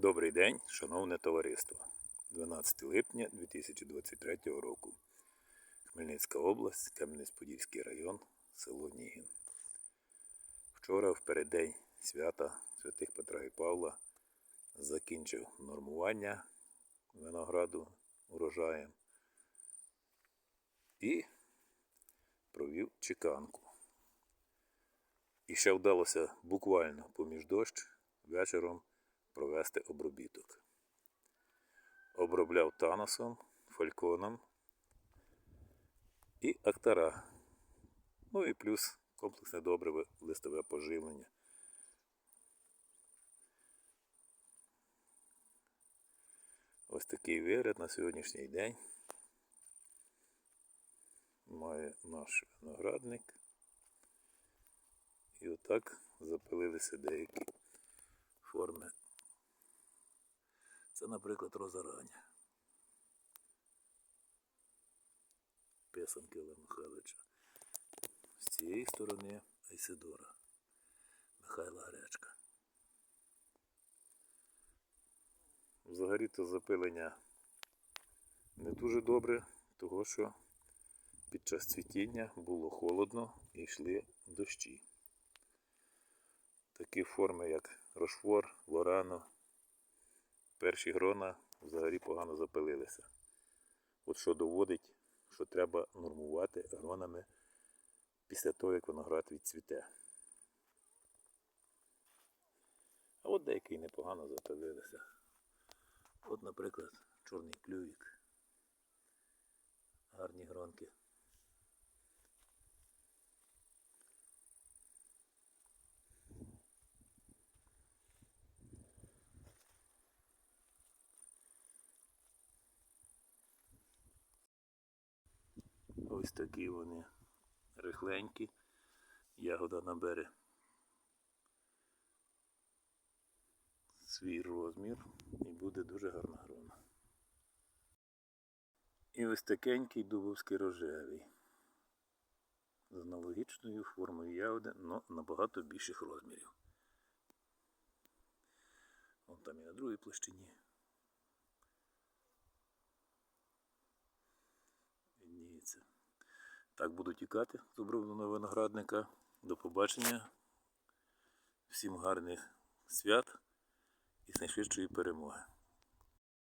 Добрий день, шановне товариство. 12 липня 2023 року. Хмельницька область, Кам'янець-Подільський район, село Нігін. Вчора в переддень свята святих Петра і Павла закінчив нормування винограду урожаєм і провів чеканку. І ще вдалося буквально поміж дощ вечором провести обробіток. Обробляв таносом, фальконом і актара. Ну і плюс комплексне добриве листове поживлення. Ось такий вигляд на сьогоднішній день має наш виноградник. І отак запилилися деякі форми. Це, наприклад, розорання. Писанки Олега Михайловича. З цієї сторони Айсидора Михайла Гречка. Взагалі-то запилення не дуже добре, того що під час цвітіння було холодно і йшли дощі. Такі форми, як Рошфор, Лорано, перші грона взагалі погано запилилися. От що доводить, що треба нормувати гронами після того, як виноград відцвіте. А от деякі непогано запилилися. От, наприклад, чорний клювік. Гарні гронки. Ось такі вони рихленькі. Ягода набере свій розмір і буде дуже гарна грона. І ось такенький дубовський рожевий. З аналогічною формою ягоди, але набагато більших розмірів. Вон там і на другій площині. Так буду тікати з обробленого виноградника. До побачення. Всім гарних свят і найшвидшої перемоги.